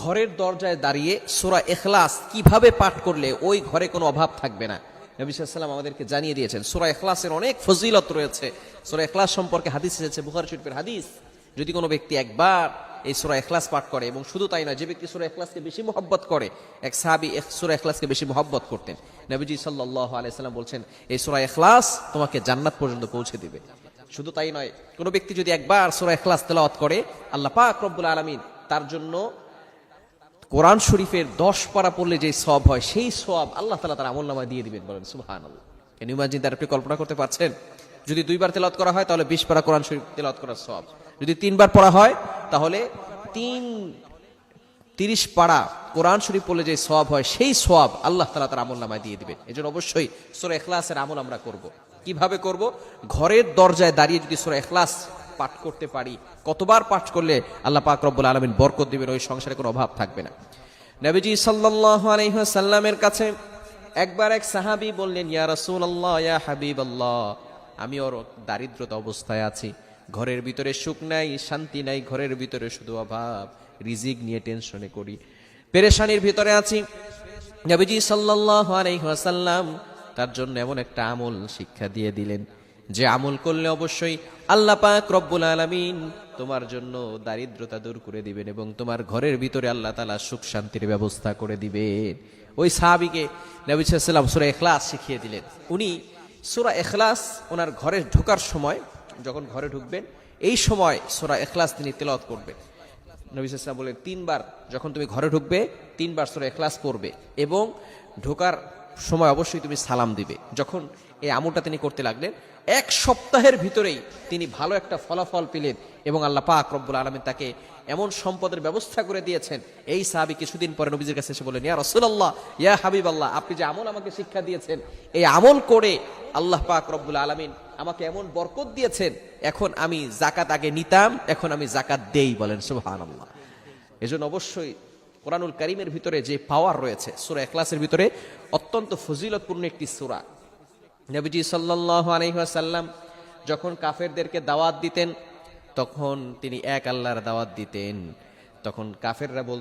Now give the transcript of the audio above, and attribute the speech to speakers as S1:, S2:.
S1: ঘরের দরজায় দাঁড়িয়ে সোরা এখলাস কীভাবে পাঠ করলে ওই ঘরে কোনো অভাব থাকবে না? নবী সাল্লাম আমাদেরকে জানিয়ে দিয়েছেন, সোরা এখলাসের অনেক ফজিলত রয়েছে। সোরা এখলাস সম্পর্কে হাদিস এসেছে, বুখার শরীফের হাদিস। যদি কোনো ব্যক্তি একবার এই সোরা এখলাস পাঠ করে, এবং শুধু তাই নয়, যে ব্যক্তি সোরা এখলাসকে বেশি মহব্বত করে, এক সাহাবি সোরা এখলাসকে বেশি মহব্বত করতেন। নবীজি সাল্লাহ আলাইসাল্লাম বলছেন, এই সোরা এখলাস তোমাকে জান্নাত পর্যন্ত পৌঁছে দিবে। শুধু তাই নয়, কোনো ব্যক্তি যদি একবার সোরা এখলাস তেলাওয়াত করে, আল্লাহ পাক রব্বুল আলমিন তার জন্য কোরআন শরীফের দশ পারা পড়লে যে সব হয়, সেই সব আল্লাহ তালা তার আমল নামায় দিয়ে দিবেন বলেন সুহান আল্লাহ তার আপনি কল্পনা করতে পারছেন? যদি দুইবার তেলাওয়াত করা হয়, তাহলে বিশ পারা কোরআন শরীফ তেলাওয়াত করার সব যদি তিনবার পড়া হয়, তাহলে তিন, তিরিশ পাড়া কোরআন শরীফ পড়লে যে সব হয়, সেই সব আল্লাহ তালা তার আমল নামায় দিয়ে দিবেন। এই জন্য অবশ্যই সোরা এখলাসের আমল আমরা করব। কীভাবে করব? ঘরের দরজায় দাঁড়িয়ে যদি সোরা এখলাস পাঠ করতে পারি। কতবার পাঠ করলে আল্লাহ পাক রব্বুল আলমিন বরকত দিবেন, ওই সংসারে কোনো অভাব থাকবে না। নবীজি সাল্লাহ আলহামের কাছে একবার এক সাহাবি বললেন, ইয়া রসুল আল্লাহ ইয়া হাবিব আল্লাহ আমি ওর দারিদ্রতা অবস্থায় আছি। ঘরের ভিতরে সুখ নাই, শান্তি নাই, ঘরের ভিতরে শুধু অভাব, রিজিক নিয়ে টেনশনে করি। পেরেশানির ভিতরে আছি। নবীজি সাল্লাহ আলাইহাসাল্লাম তার জন্য এমন একটা আমল শিক্ষা দিয়ে দিলেন। যে আমল করলে অবশ্যই আল্লাহ পাক রব্বুল আলমিন তোমার জন্য দারিদ্রতা দূর করে দিবেন এবং তোমার ঘরের ভিতরে আল্লাহ তালা সুখ শান্তির ব্যবস্থা করে দিবেন। ওই সাহাবিকে নবী সুরা এখলাস শিখিয়ে দিলেন। উনি সুরা এখলাস ওনার ঘরে ঢোকার সময়, যখন ঘরে ঢুকবেন, এই সময় সুরা এখলাস তিনি তেলাওয়াত করবেন। নবী সাল্লাম বলেন তিনবার যখন তুমি ঘরে ঢুকবে, তিনবার সুরা এখলাস পড়বে এবং ঢোকার সময় অবশ্যই তুমি সালাম দিবে। যখন এই আমলটা তিনি করতে লাগলেন এক সপ্তাহের ভিতরেই তিনি ভালো একটা ফলাফল পেলেন এবং আল্লাহ পাক রব্বুল আলমিন তাকে এমন সম্পদের ব্যবস্থা করে দিয়েছেন। এই সাহাবি কিছুদিন পরে নবীজির কাছে এসে বলেন ইয়া রসুল্লাহ ইয়া হাবিব আল্লাহ আপনি যে আমল আমাকে শিক্ষা দিয়েছেন, এই আমল করে আল্লাহ পাক রব্বুল আলমিন আমাকে এমন বরকত দিয়েছেন, এখন আমি জাকাত আগে নিতাম, এখন আমি জাকাত দেই বলেন সুবহান আল্লাহ এজন্য অবশ্যই কোরআনুল করিমের ভিতরে যে পাওয়ার রয়েছে, সুরা এখলাসের ভিতরে অত্যন্ত ফজিলতপূর্ণ একটি সুরা। নবীজি সাল্লাহ আলহাসাল্লাম যখন কাফেরদেরকে দাওয়াত দিতেন, তখন তিনি এক আল্লাহর দাওয়াত দিতেন। তখন কাফেররা বল